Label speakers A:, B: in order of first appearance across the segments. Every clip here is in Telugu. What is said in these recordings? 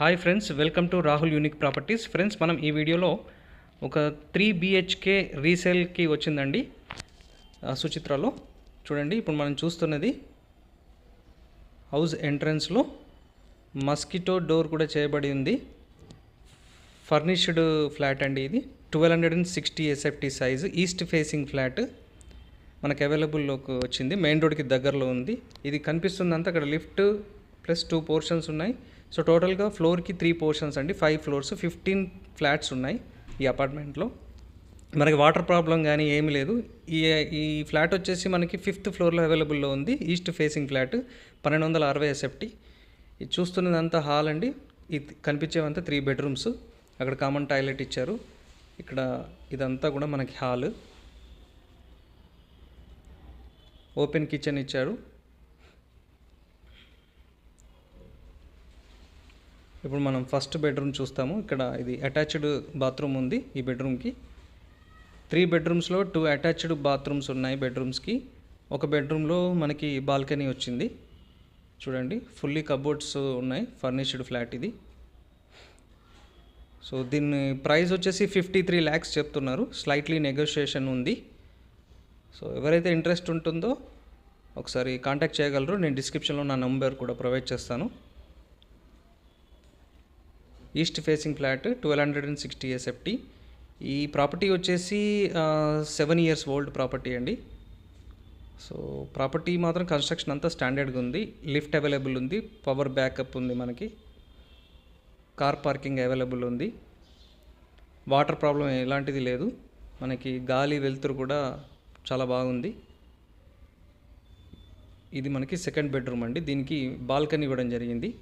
A: Hi friends welcome to Rahul unique properties friends మనం ఈ వీడియోలో ఒక త్రీ బిహెచ్కే రీసేల్కి వచ్చిందండి. సుచిత్రలో. చూడండి ఇప్పుడు మనం చూస్తున్నది హౌస్ ఎంట్రన్స్లో మస్కిటో డోర్ కూడా చేయబడి ఉంది. ఫర్నిష్డ్ ఫ్లాట్ అండి ఇది. Twelve hundred and sixty SFT size east facing flat మనకు అవైలబుల్లోకి వచ్చింది. మెయిన్ రోడ్కి దగ్గరలో ఉంది. ఇది కనిపిస్తుందంతా అక్కడ లిఫ్ట్ ప్లస్ టూ పోర్షన్స్ ఉన్నాయి. సో టోటల్గా ఫ్లోర్కి త్రీ పోర్షన్స్ అండి. ఫైవ్ ఫ్లోర్స్ ఫిఫ్టీన్ ఫ్లాట్స్ ఉన్నాయి ఈ అపార్ట్మెంట్లో మనకి వాటర్ ప్రాబ్లం కానీ ఏమీ లేదు. ఈ ఈ ఫ్లాట్ వచ్చేసి మనకి ఫిఫ్త్ ఫ్లోర్లో అవైలబుల్లో ఉంది. ఈస్ట్ ఫేసింగ్ ఫ్లాట్ పన్నెండు వందల అరవై ఎస్ఎఫ్టీ ఇది చూస్తున్నదంతా హాల్ అండి. ఇది కనిపించేవంతా త్రీ బెడ్రూమ్స్ అక్కడ కామన్ టాయిలెట్ ఇచ్చారు. ఇక్కడ ఇదంతా కూడా మనకి హాల్ ఓపెన్ కిచెన్ ఇచ్చారు. ఇప్పుడు మనం ఫస్ట్ బెడ్రూమ్ చూస్తాము. ఇక్కడ ఇది అటాచ్డ్ బాత్రూమ్ ఉంది ఈ బెడ్రూమ్కి త్రీ బెడ్రూమ్స్లో టూ అటాచ్డ్ బాత్రూమ్స్ ఉన్నాయి బెడ్రూమ్స్కి ఒక బెడ్రూమ్లో మనకి బాల్కనీ వచ్చింది. చూడండి ఫుల్లీ కబోర్డ్స్ ఉన్నాయి ఫర్నిష్డ్ ఫ్లాట్ ఇది. సో దీని ప్రైస్ వచ్చేసి ఫిఫ్టీ త్రీ ల్యాక్స్ చెప్తున్నారు. స్లైట్లీ నెగోషియేషన్ ఉంది. సో ఎవరైతే ఇంట్రెస్ట్ ఉంటుందో ఒకసారి కాంటాక్ట్ చేయగలరు నేను డిస్క్రిప్షన్లో నా నెంబర్ కూడా ప్రొవైడ్ చేస్తాను. East facing flat twelve hundred and sixty SFT ఈ ప్రాపర్టీ వచ్చేసి సెవెన్ ఇయర్స్ ఓల్డ్ ప్రాపర్టీ అండి. సో ప్రాపర్టీ మాత్రం కన్స్ట్రక్షన్ అంతా స్టాండర్డ్గా ఉంది. లిఫ్ట్ అవైలబుల్ ఉంది. పవర్ బ్యాకప్ ఉంది మనకి. కార్ పార్కింగ్ అవైలబుల్ ఉంది. వాటర్ ప్రాబ్లం ఎలాంటిది లేదు. మనకి గాలి వెలుతురు కూడా చాలా బాగుంది. ఇది మనకి సెకండ్ బెడ్రూమ్ అండి. దీనికి బాల్కనీ ఇవ్వడం జరిగింది.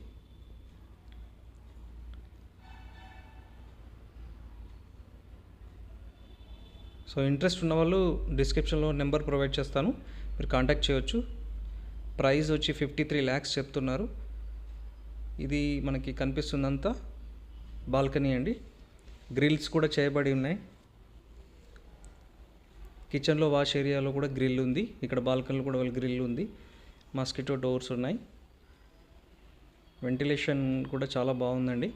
A: సో ఇంట్రెస్ట్ ఉన్న వాళ్ళు డిస్క్రిప్షన్లో నెంబర్ ప్రొవైడ్ చేస్తాను. మీరు కాంటాక్ట్ చేయొచ్చు. ప్రైస్ వచ్చి ఫిఫ్టీ త్రీ ల్యాక్స్ చెప్తున్నారు. ఇది మనకి కనిపిస్తుందంతా బాల్కనీ అండి. గ్రిల్స్ కూడా చేయబడి ఉన్నాయి. కిచెన్లో వాష్ ఏరియాలో కూడా గ్రిల్ ఉంది. ఇక్కడ బాల్కనీలో కూడా వాళ్ళ గ్రిల్ ఉంది. మస్కిటో డోర్స్ ఉన్నాయి. వెంటిలేషన్ కూడా చాలా బాగుందండి.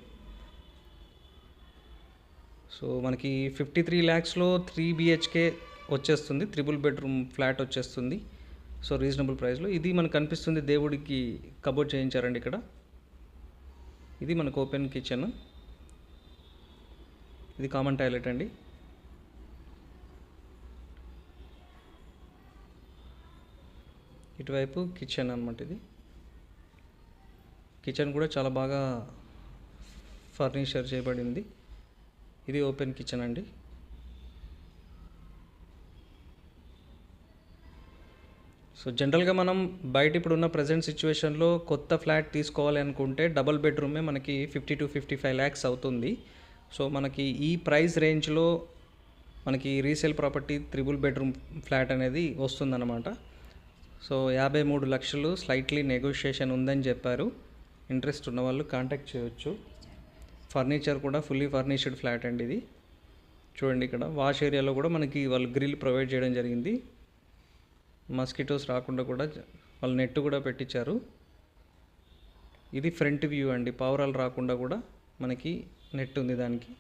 A: సో మనకి ఫిఫ్టీ త్రీ ల్యాక్స్లో త్రీ బిహెచ్కే వచ్చేస్తుంది. త్రిబుల్ బెడ్రూమ్ ఫ్లాట్ వచ్చేస్తుంది. సో రీజనబుల్ ప్రైస్లో. ఇది మనకు కనిపిస్తుంది దేవుడికి కబోర్డ్ చేయించారండి ఇక్కడ. ఇది మనకు ఓపెన్ కిచెన్. ఇది కామన్ టాయిలెట్ అండి. ఇటువైపు కిచెన్ అనమాట ఇది. కిచెన్ కూడా చాలా బాగా ఫర్నిచర్ చేయబడింది. ఇది ఓపెన్ కిచెన్ అండి. సో జనరల్గా మనం బయట ఇప్పుడు ఉన్న ప్రజెంట్ సిచ్యువేషన్లో కొత్త ఫ్లాట్ తీసుకోవాలి అనుకుంటే డబల్ బెడ్రూమే మనకి fifty two fifty five lakhs అవుతుంది. సో మనకి ఈ ప్రైస్ రేంజ్లో మనకి resale property triple bedroom flat అనేది వస్తుందన్నమాట. సో యాభై మూడు లక్షలు స్లైట్లీ నెగోషియేషన్ ఉందని చెప్పారు. ఇంట్రెస్ట్ ఉన్న వాళ్ళు కాంటాక్ట్ చేయొచ్చు. ఫర్నిచర్ కూడా ఫుల్లీ ఫర్నిష్డ్ ఫ్లాట్ అండి ఇది. చూడండి ఇక్కడ వాష్ ఏరియాలో కూడా మనకి వాళ్ళు గ్రిల్ ప్రొవైడ్ చేయడం జరిగింది. మస్కిటోస్ రాకుండా కూడా వాళ్ళు నెట్ కూడా పెట్టించారు ఇది ఫ్రంట్ వ్యూ అండి పావురాలు రాకుండా కూడా మనకి నెట్ ఉంది దానికి.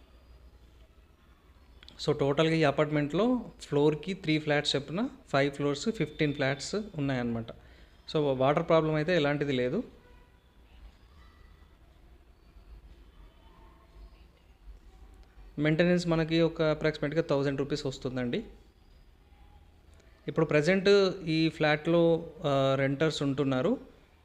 A: సో టోటల్గా ఈ అపార్ట్మెంట్లో ఫ్లోర్కి త్రీ ఫ్లాట్స్ చెప్పిన ఫైవ్ ఫ్లోర్స్ ఫిఫ్టీన్ ఫ్లాట్స్ ఉన్నాయన్నమాట. సో వాటర్ ప్రాబ్లం అయితే ఎలాంటిది లేదు. మెయింటెనెన్స్ మనకి ఒక అప్రాక్సిమేట్గా థౌజండ్ రూపీస్ వస్తుందండి. ఇప్పుడు ప్రజెంట్ ఈ ఫ్లాట్లో రెంటర్స్ ఉంటున్నారు.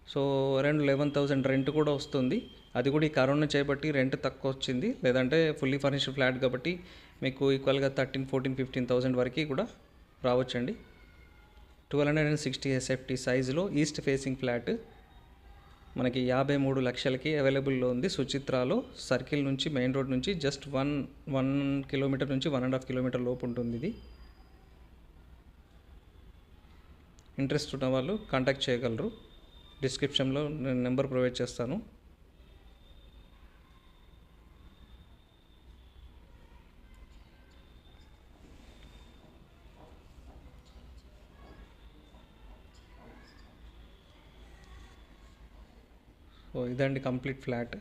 A: So around eleven thousand rent కూడా వస్తుంది. అది కూడా ఈ కరోనా చేపట్టి రెంట్ తక్కువ వచ్చింది. లేదంటే ఫుల్లీ ఫర్నిష్డ్ ఫ్లాట్ కాబట్టి మీకు ఈక్వల్గా థర్టీన్ ఫోర్టీన్ ఫిఫ్టీన్ థౌజండ్ వరకు కూడా రావచ్చండి. Twelve hundred and sixty SFT సైజులో ఈస్ట్ ఫేసింగ్ ఫ్లాట్. మనకి యాభై మూడు లక్షలకి అవైలబుల్లో ఉంది సుచిత్రాలో సర్కిల్ నుంచి మెయిన్ రోడ్ నుంచి జస్ట్ వన్ వన్ కిలోమీటర్ నుంచి వన్ అండ్ హాఫ్ కిలోమీటర్ లోపు ఉంటుంది ఇది. ఇంట్రెస్ట్ ఉన్న వాళ్ళు కాంటాక్ట్ చేయగలరు. డిస్క్రిప్షన్లో నేను నెంబర్ ప్రొవైడ్ చేస్తాను. సో ఇదండి కంప్లీట్ ఫ్లాట్.